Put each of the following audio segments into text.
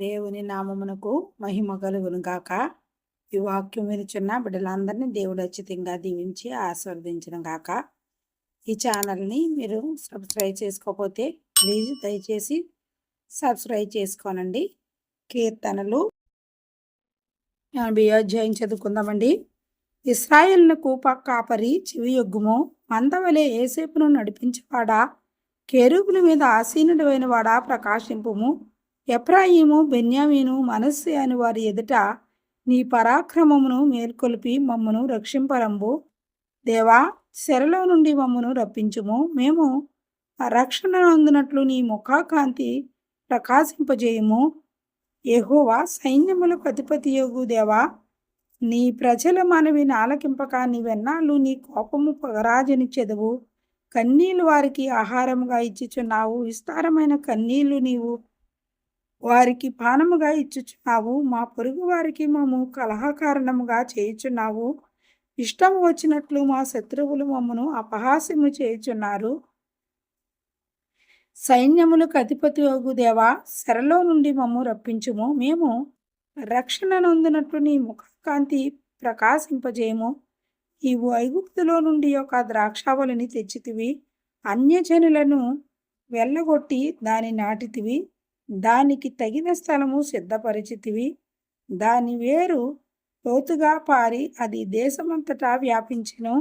దేవుని నామమునకు మహిమ కలుగును గాక. ఈ వాక్యం వినిచున్న బిడ్డలందరినీ దేవుడు అచ్చితంగా దీవించి ఆస్వాదించడం గాక. ఈ ఛానల్ని మీరు సబ్స్క్రైబ్ చేసుకోకపోతే ప్లీజ్ దయచేసి సబ్స్క్రైబ్ చేసుకోనండి. కీర్తనలు ఎనభై అధ్యాయం చదువుకుందామండి. ఇస్రాయేల్నకు కాపరి చివి యుగ్గుము మందవలే ఏసేపును నడిపించేవాడా? కేరూపుల మీద ఆసీనుడైన వాడా ప్రకాశింపుము ఎఫ్రాయిము బెన్యామీను మనస్సు అని వారి ఎదుట నీ పరాక్రమమును మేల్కొల్పి మమ్మను రక్షింపరంబు. దేవా శరలో నుండి మమ్మను రప్పించుము. మేము రక్షణ అందునట్లు నీ ముఖాకాంతి ప్రకాశింపజేయము. ఎహోవా సైన్యములకు అధిపతి యోగు దేవా నీ ప్రజల మనవి నాలకింపక నీవెన్నాళ్ళు నీ కోపము పగరాజని చెదవు. కన్నీళ్ళు వారికి ఆహారముగా ఇచ్చిచున్నావు. విస్తారమైన కన్నీళ్ళు నీవు వారికి పానముగా ఇచ్చుచున్నావు. మా పొరుగు వారికి మేము కలహకారణముగా చేయుచున్నావు. ఇష్టం వచ్చినట్లు మా శత్రువులు మమ్మను అపహాస్యము చేయుచున్నారు. సైన్యములకు అధిపతి దేవా శరలో నుండి మమ్ము రప్పించుము. మేము రక్షణ నొందినట్లు నీ ముఖకాంతి ప్రకాశింపజేయము. నీవు ఐగుప్తులో నుండి ఒక ద్రాక్షావళిని తెచ్చితివి. అన్యజనులను వెళ్ళగొట్టి దాని నాటితివి. దానికి తగిన స్థలము సిద్ధపరిచితివి. దాని వేరు లోతుగా పారి అది దేశమంతటా వ్యాపించెను.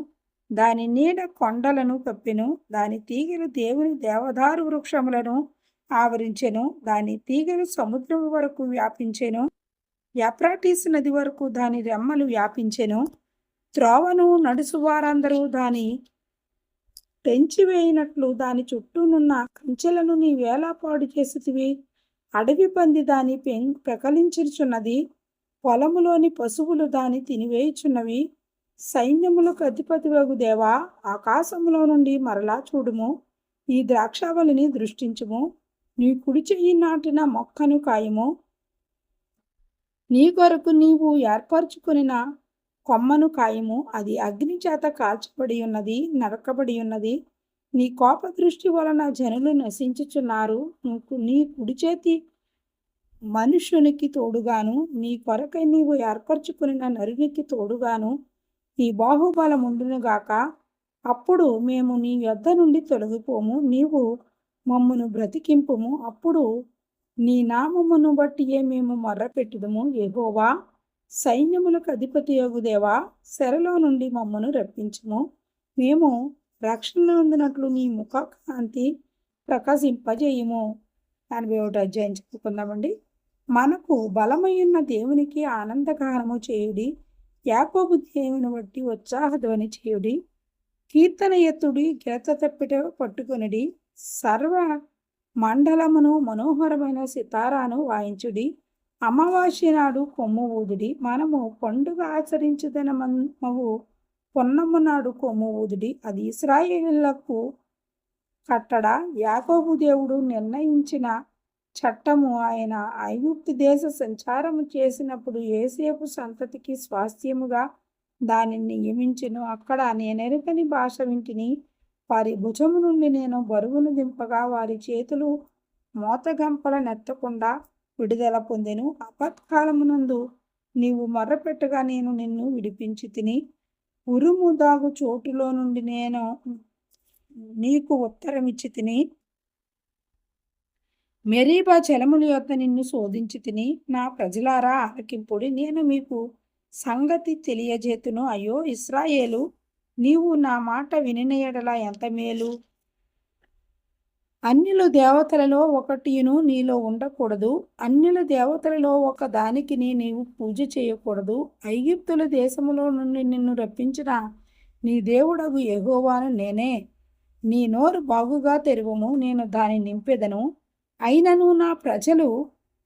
దాని నీడ కొండలను కప్పెను. దాని తీగలు దేవుని దేవదారు వృక్షములను ఆవరించెను. దాని తీగలు సముద్రం వరకు వ్యాపించెను. యాప్రాటీస్ నది వరకు దాని రెమ్మలు వ్యాపించెను. త్రోవను నడుసు వారందరూ దాని పెంచివేయినట్లు దాని చుట్టూనున్న కంచెలను నీ వేలాపాడు చేసితివి. అడవి పంది దాని పెం పెకలించుచున్నది పొలములోని పశువులు దాని తినివేయుచున్నవి. సైన్యములకు అధిపతివగు దేవా ఆకాశములో నుండి మరలా చూడుము. ఈ ద్రాక్షావళిని దృష్టించుము. నీ కుడి చెయ్యి నాటిన మొక్కను కాయము. నీ కొరకు నీవు ఏర్పరచుకునిన కొమ్మను కాయము. అది అగ్ని చేత కాల్చబడి ఉన్నది నరకబడి ఉన్నది నీ కోప దృష్టి వలన జనులు నశించుచున్నారు. నువ్వు నీ కుడి చేతి మనుషునికి తోడుగాను నీ కొరకై నీవు ఏర్పరచుకుని నరునికి తోడుగాను నీ బాహుబలముండునుగాక అప్పుడు మేము నీ యొద్ద నుండి తొలగిపోము నీవు మమ్మను బ్రతికింపుము. అప్పుడు నీ నామమును బట్టియే మేము మొర్రపెట్టుదము ఎగోవా సైన్యములకు అధిపతి యోగుదేవా శరలో నుండి మమ్మను రప్పించుము. మేము రక్షణనందునట్లు నీ ముఖ కాంతి ప్రకాశింపజేయము. ఎనభై ఒకటి అధ్యాయం చెప్పుకుందామండి మనకు బలమైన దేవునికి ఆనందగానము చేయుడి యాకోబు దేవుని బట్టి ఉత్సాహధ్వని చేయుడి కీర్తన ఎత్తుడి గీత తప్పిట పట్టుకొనిడి సర్వ మండలమును మనోహరమైన సితారాను వాయించుడి అమావాస్య నాడు కొమ్ము ఊదుడి మనము పండుగ ఆచరించుదన పొన్నమ్మ నాడు కొమ్ము ఊదుడి. అది ఇస్రాయేళ్ళకు కట్టడ. యాకోబు దేవుడు నిర్ణయించిన చట్టము ఆయన ఐగుప్తు దేశ సంచారము చేసినప్పుడు ఏసేపు సంతతికి స్వాస్థ్యముగా దానిని నియమించును. అక్కడ నేనెరుకని భాష వింటిని. వారి భుజము నుండి నేను బరువును దింపగా వారి చేతులు మోతగంపల నెత్తకుండా విడుదల పొందెను. అపత్కాలమునందు నీవు మర్రపెట్టగా నేను నిన్ను విడిపించి తిని ఉరుము దాగు చోటులో నుండి నేను నీకు ఉత్తరమిచ్చి తిని మెరీబా జలముల యొక్క నిన్ను శోధించి తిని నా ప్రజలారా ఆలకింపుడి. నేను మీకు సంగతి తెలియజేతును. అయ్యో ఇస్రాయేలు నీవు నా మాట వినినయడల ఎంత మేలు? అన్యుల దేవతలలో ఒకటిను నీలో ఉండకూడదు. అన్యుల దేవతలలో ఒక దానికి నీవు పూజ చేయకూడదు. ఐగిప్తుల దేశములో నుండి నిన్ను రప్పించిన నీ దేవుడగు ఎగోవాను నేనే. నీ నోరు బాగుగా తెరువము నేను దాని నింపెదను. అయినను నా ప్రజలు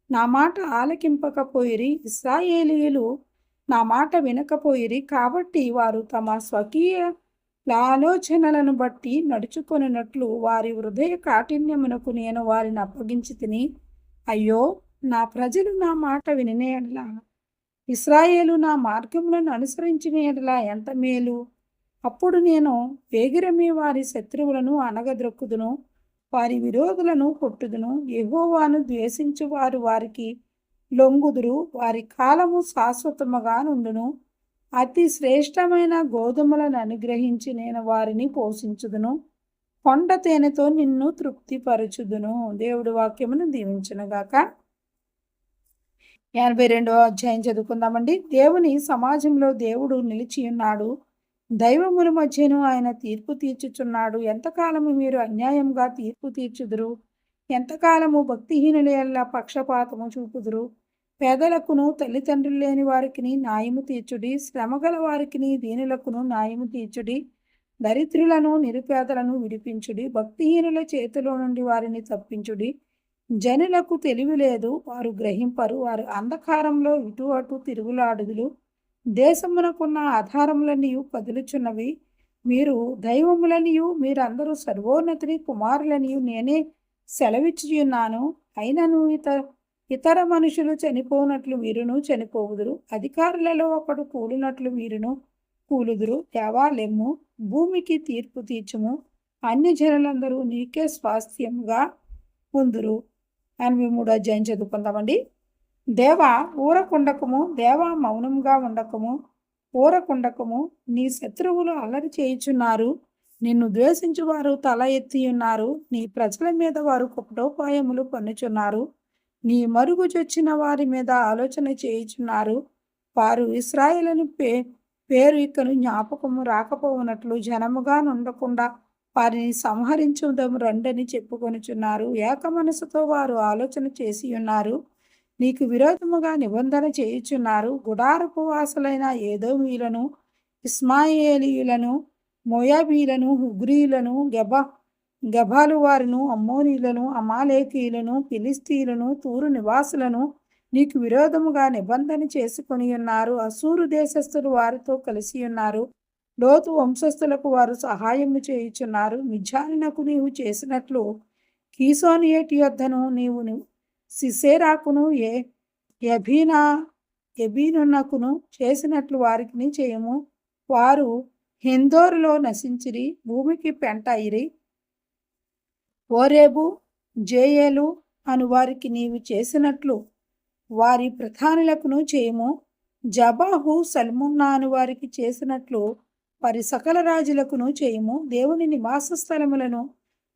నా మాట ఆలకింపకపోయిరి ఇస్రాయేలీయులు నా మాట వినకపోయిరి కాబట్టి వారు తమ స్వకీయ ఆలోచనలను బట్టి నడుచుకొనినట్లు వారి హృదయ కాఠిన్యమునకు నేను వారిని అప్పగించి తిని అయ్యో నా ప్రజలు నా మాట వినినేయడలా ఇస్రాయేలు నా మార్గములను అనుసరించినడలా ఎంత మేలు? అప్పుడు నేను వేగిరమే వారి శత్రువులను అనగద్రొక్కుదును వారి విరోధులను కొట్టుదును. ఎగోవాను ద్వేషించు వారు వారికి లొంగుదురు వారి కాలము శాశ్వతముగా నుండును. అతి శ్రేష్టమైన గోధుమలను అనుగ్రహించి నేను వారిని పోషించుదును. కొండ తేనెతో నిన్ను తృప్తిపరచుదును. దేవుడి వాక్యమును దీవించునుగాక ఎనభై రెండవ అధ్యాయం చదువుకుందామండి. దేవుని సమాజంలో దేవుడు నిలిచి ఉన్నాడు. దైవముల మధ్యను ఆయన తీర్పు తీర్చుచున్నాడు. ఎంతకాలము మీరు అన్యాయంగా తీర్పు తీర్చుదురు? ఎంతకాలము భక్తిహీనుల పక్షపాతము చూపుదురు? పేదలకును తల్లిదండ్రులు లేని వారికి న్యాయము తీర్చుడి శ్రమగల వారికి దీనులకును న్యాయము తీర్చుడి దరిద్రులను నిరుపేదలను విడిపించుడి భక్తిహీనుల చేతిలో నుండి వారిని తప్పించుడి. జనులకు తెలివి లేదు వారు గ్రహింపరు వారు అంధకారంలో ఇటు అటు తిరుగులాడుదులు దేశమునకున్న ఆధారములనియు కదులుచున్నవి. మీరు దైవములనియు మీరందరూ సర్వోన్నతిని కుమారులనియు నేనే సెలవిచ్చుచున్నాను. అయినను ఇతర ఇతర మనుషులు చనిపోనట్లు మీరును చనిపోవుదురు. అధికారులలో ఒకడు కూలినట్లు మీరును కూలుదురు. దేవాలెమ్ము భూమికి తీర్పు తీర్చుము. అన్ని జనులందరూ నీకే స్వాస్థ్యంగా ఉందురు. ఎనభై మూడో అధ్యాయం చదువుకుందామండి. దేవ ఊరకుండకము దేవ మౌనంగా ఉండకము ఊరకుండకము నీ శత్రువులు అల్లరి చేయుచున్నారు. నిన్ను ద్వేషించువారు తల ఎత్తి ఉన్నారు నీ ప్రజల మీద వారు కుపటోపాయములు పన్నుచున్నారు. నీ మరుగుచొచ్చిన వారి మీద ఆలోచన చేయుచున్నారు. వారు ఇస్రాయేలను పే పేరు ఇక్కడ జ్ఞాపకము రాకపోవునట్లు జనముగా నుండకుండా వారిని సంహరించుదం రండని చెప్పుకొనుచున్నారు. ఏక మనసుతో వారు ఆలోచన చేసి ఉన్నారు నీకు విరోధముగా నిబంధన చేయుచున్నారు. గుడారపు వాసులైన ఏదో ఇస్మాయేలీయులను మోయాబీలను హుగ్రీలను గెబ గభాలు వారిను అమ్మోనీలను అమాలేకీయులను ఫిలిస్తీయులను తూరు నివాసులను నీకు విరోధముగా నిబంధన చేసుకొని ఉన్నారు. అసూరు దేశస్థులు వారితో కలిసి ఉన్నారు. లోతు వంశస్థులకు వారు సహాయము చేయుచున్నారు. మిజానినకు నీవు చేసినట్లు కీసోనియేటి యొద్దను నీవు సిసేరాకును ఏ ఎబీనా ఎబీనున్నకును చేసినట్లు వారికి చేయము. వారు హిందోరులో నశించిరి భూమికి పెంట అయిరి. ఓరేబు జేయేలు అను వారికి నీవు చేసినట్లు వారి ప్రధానులకును చేయము. జబాహు సల్మున్నా అను వారికి చేసినట్లు వారి సకల రాజులకును చేయము. దేవుని నివాస స్థలములను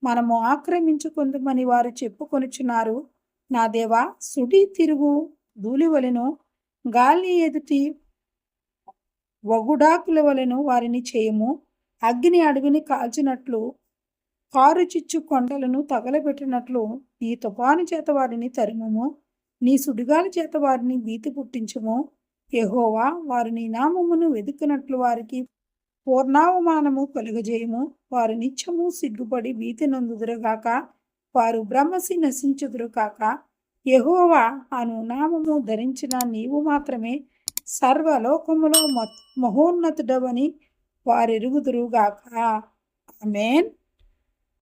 మనము ఆక్రమించుకుందామని వారు చెప్పుకొనుచున్నారు. నా దేవా సుడి తిరుగు ధూళివలను గాలి ఎదుటి వగుడాకుల వలెను వారిని చేయము. అగ్ని అడవిని కాల్చినట్లు కారు చిచ్చు కొండలను తగలబెట్టినట్లు నీ తుఫాను చేత వారిని తరిమము నీ సుడిగాల చేత వారిని భీతి పుట్టించము. యహోవా వారు నీ నామమును వెతుకున్నట్లు వారికి పూర్ణావమానము కలుగజేయము. వారు నిత్యము సిగ్గుపడి భీతి నొందుదురుగాక వారు బ్రహ్మసి నశించుదురు కాక యహోవా అను నామము ధరించిన నీవు మాత్రమే సర్వలోకములో మహోన్నతుడవని వారెరుగుదురుగాక. ఆమెన్.